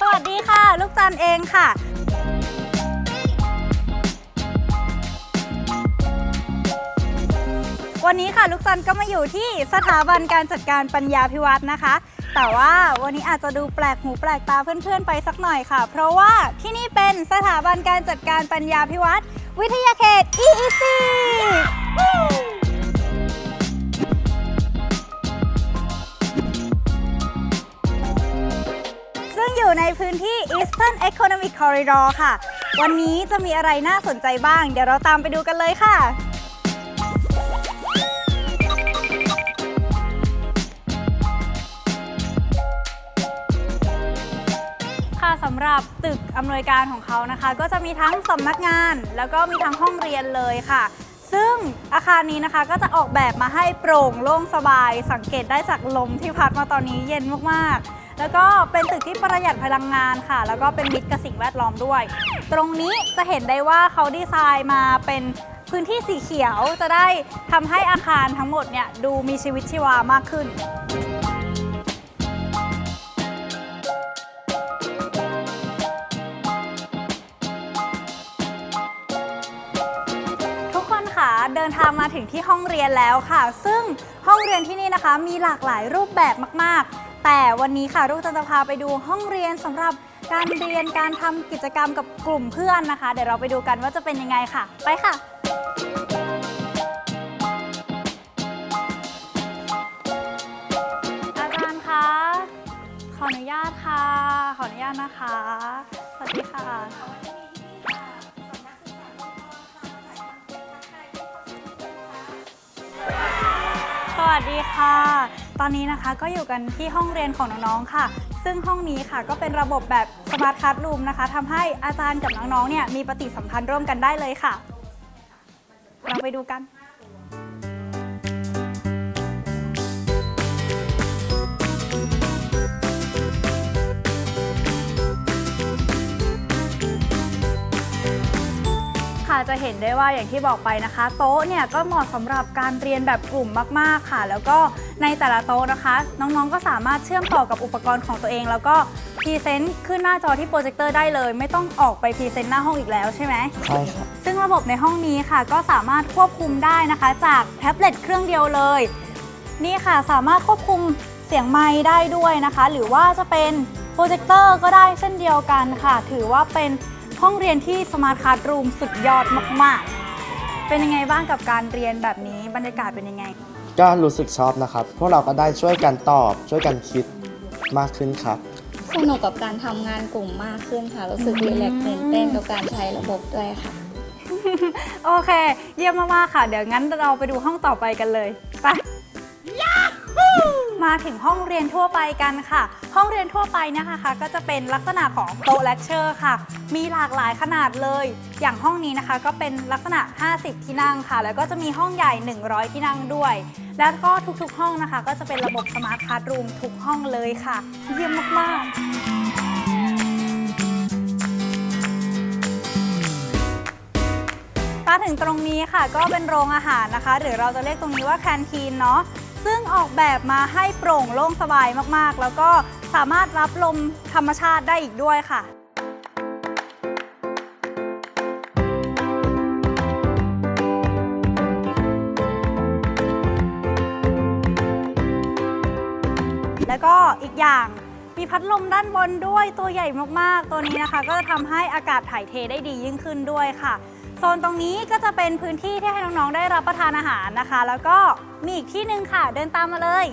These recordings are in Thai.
สวัสดีค่ะ ลูกจันเองค่ะ วันนี้ค่ะลูกจันก็มาอยู่ที่สถาบันการจัดการปัญญาพิวัตรนะคะ แต่ว่าวันนี้อาจจะดูแปลกหูแปลกตาเพื่อนๆไปสักหน่อยค่ะ เพราะว่าที่นี่เป็นสถาบันการจัดการปัญญาพิวัตรวิทยาเขต EEC ซึ่งอยู่ในพื้นที่ Eastern Economic Corridor ค่ะ วันนี้จะมีอะไรน่าสนใจบ้าง เดี๋ยวเราตามไปดูกันเลยค่ะ รับตึกอำนวยการของเขานะคะ ก็จะมีทั้งสำนักงานแล้วก็มีทั้งห้องเรียนเลยค่ะ ซึ่งอาคารนี้นะคะก็จะออกแบบมาให้โปร่งโล่งสบาย สังเกตได้จากลมที่พัดมาตอนนี้เย็นมากๆ แล้วก็เป็นตึกที่ประหยัดพลังงานค่ะ แล้วก็เป็นมิตรกับสิ่งแวดล้อมด้วย ตรงนี้จะเห็นได้ว่าเขาดีไซน์มาเป็นพื้นที่สีเขียวจะได้ทำให้อาคารทั้งหมดเนี่ยดูมีชีวิตชีวามากขึ้น นทางมาถึงที่ห้องเรียนแล้วค่ะ ซึ่งห้องเรียนที่นี่นะคะ มีหลากหลายรูปแบบมาก ๆ แต่วันนี้ค่ะลูกจันจะพาไปดูห้องเรียนสำหรับการเรียนการทำกิจกรรมกับกลุ่มเพื่อนนะคะ เดี๋ยวเราไปดูกันว่าจะเป็นยังไงค่ะ ไปค่ะอาจารย์คะขออนุญาตค่ะ ขออนุญาตนะคะ สวัสดีค่ะ สวัสดีค่ะ ตอนนี้นะคะก็อยู่กันที่ห้องเรียนของน้องๆ ค่ะ ซึ่งห้องนี้ค่ะก็เป็นระบบแบบสมาร์ทคัสรูมนะคะทำให้อาจารย์กับน้องๆ เนี่ยมีปฏิสัมพันธ์ร่วมกันได้เลยค่ะ เราไปดูกัน จะเห็นได้ว่าอย่างที่บอกไปนะคะ โต๊ะเนี่ยก็เหมาะสำหรับการเรียนแบบกลุ่มมาก ๆ ค่ะ แล้วก็ในแต่ละโต๊ะนะคะ น้องๆก็สามารถเชื่อมต่อกับอุปกรณ์ของตัวเอง แล้วก็พรีเซนต์ขึ้นหน้าจอที่โปรเจคเตอร์ได้เลย ไม่ต้องออกไปพรีเซนต์หน้าห้องอีกแล้วใช่ไหมใช่ครับซึ่งระบบในห้องนี้ค่ะ ก็สามารถควบคุมได้นะคะ จากแท็บเล็ตเครื่องเดียวเลย นี่ค่ะสามารถควบคุมเสียงไมค์ได้ด้วยนะคะ หรือว่าจะเป็นโปรเจคเตอร์ก็ได้เช่นเดียวกันค่ะ ถือว่าเป็น ห้องเรียนที่สมาร์ทค a s รูมสุดยอดมากๆ เป็นยังไงบ้างกับการเรียนแบบนี้บรรยากาศเป็นยังไง ก็รู้สึกชอบนะครับ พวกเราก็ได้ช่วยกันตอบ ช่วยกันคิดมากขึ้นครับ สนุกกับการทำงานกลุ่มมากขึ้นค่ะ รู้สึกรีแลกซ์ตื่นเต้นกับการใช้ระบบด้วยค่ะ โอเค เยี่ยมมากๆค่ะ เดี๋ยวงั้นเราไปดูห้องต่อไปกันเลยไป มาถึงห้องเรียนทั่วไปกันค่ะ ห้องเรียนทั่วไปเนะคะคะ ก็จะเป็นลักษณะของโต๊ะเลคเชอร์ค่ะ มีหลากหลายขนาดเลย อย่างห้องนี้นะคะ ก็เป็นลักษณะ 50 ที่นั่งค่ะ แล้วก็จะมีห้องใหญ่ 100 ที่นั่งด้วย แล้วก็ทุกๆ ห้องนะคะ ก็จะเป็นระบบสมาร์ทคาร์ดรูมทุกห้องเลยค่ะ เยี่ยมมากๆมาถึงตรงนี้ค่ะก็เป็นโรงอาหารนะคะ หรือเราจะเรียกตรงนี้ว่าแคนทีนเนาะ ซึ่งออกแบบมาให้โปร่งโล่งสบายมากๆ แล้วก็สามารถรับลมธรรมชาติได้อีกด้วยค่ะแล้วก็อีกอย่างมีพัดลมด้านบนด้วยตัวใหญ่มากๆ ตัวนี้นะคะ ก็จะทำให้อากาศถ่ายเทได้ดียิ่งขึ้นด้วยค่ะ โซนตรงนี้ก็จะเป็นพื้นที่ที่ให้น้องๆได้รับประทานอาหารนะคะ แล้วก็มีอีกที่หนึ่งค่ะเดินตามมาเลย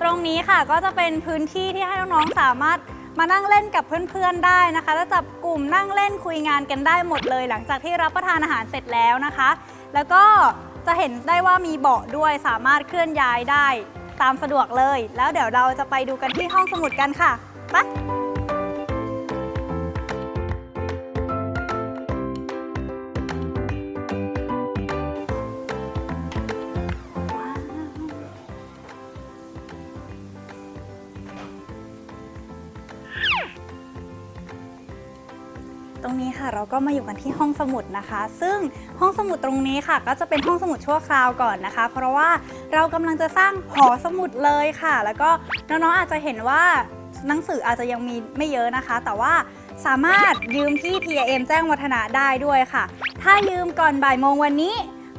ตรงนี้ค่ะก็จะเป็นพื้นที่ที่ให้น้องๆสามารถมานั่งเล่นกับเพื่อนๆได้นะคะแล้วจับกลุ่มนั่งเล่นคุยงานกันได้หมดเลย หลังจากที่รับประทานอาหารเสร็จแล้วนะคะ แล้วก็จะเห็นได้ว่ามีเบาะด้วยสามารถเคลื่อนย้ายได้ตามสะดวกเลย แล้วเดี๋ยวเราจะไปดูกันที่ห้องสมุดกันค่ะไป นี้ค่ะ เราก็มาอยู่กันที่ห้องสมุดนะคะ ซึ่งห้องสมุดตรงนี้ค่ะ ก็จะเป็นห้องสมุดชั่วคราวก่อนนะคะ เพราะว่าเรากำลังจะสร้างหอสมุดเลยค่ะ แล้วก็น้องๆอาจจะเห็นว่าหนังสืออาจจะยังมีไม่เยอะนะคะ แต่ว่าสามารถยืมที่ PIM แจ้งวัฒนะได้ด้วยค่ะ ถ้ายืมก่อนบ่ายโมงวันนี้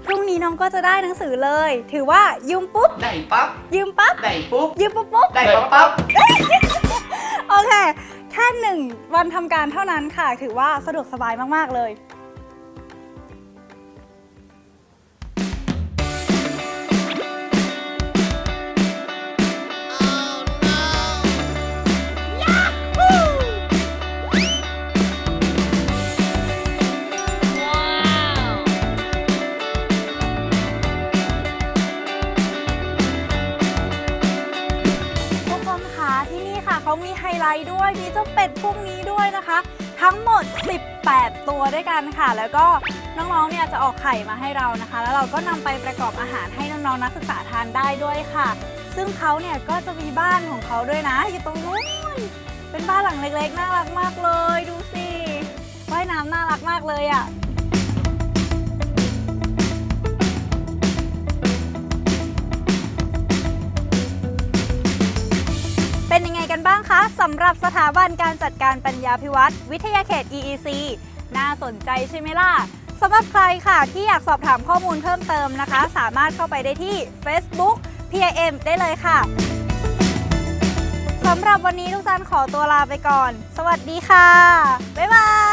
พรุ่งนี้น้องก็จะได้หนังสือเลย ถือว่ายืมปุ๊บได้ปั๊บยืมปั๊บได้ปุ๊บยืมปุ๊บปุ๊บได้ปั๊บปั๊บโอเค แค่หนึ่งวันทำการเท่านั้นค่ะ ถือว่าสะดวกสบายมาก ๆ เลย เจ้าเป็ดพวกนี้ด้วยนะคะ ทั้งหมด 18 ตัวด้วยกันค่ะ แล้วก็น้องๆ เนี่ยจะออกไข่มาให้เรานะคะ แล้วเราก็นำไปประกอบอาหารให้น้องๆ นักศึกษาทานได้ด้วยค่ะ ซึ่งเขาเนี่ยก็จะมีบ้านของเขาด้วยนะ อยู่ตรงนู้น เป็นบ้านหลังเล็กๆ น่ารักมากเลย ดูสิว่ายน้ำน่ารักมากเลยอะ่ะ บ้างคะสำหรับสถาบันการจัดการปัญญาพิวัตรวิทยาเขต EEC น่าสนใจใช่ไหมล่ะสำหรับใครค่ะที่อยากสอบถามข้อมูลเพิ่มเติมนะคะ สามารถเข้าไปได้ที่ Facebook PIM ได้เลยค่ะสำหรับวันนี้ลูกจันขอตัวลาไปก่อน สวัสดีค่ะ บ๊ายบาย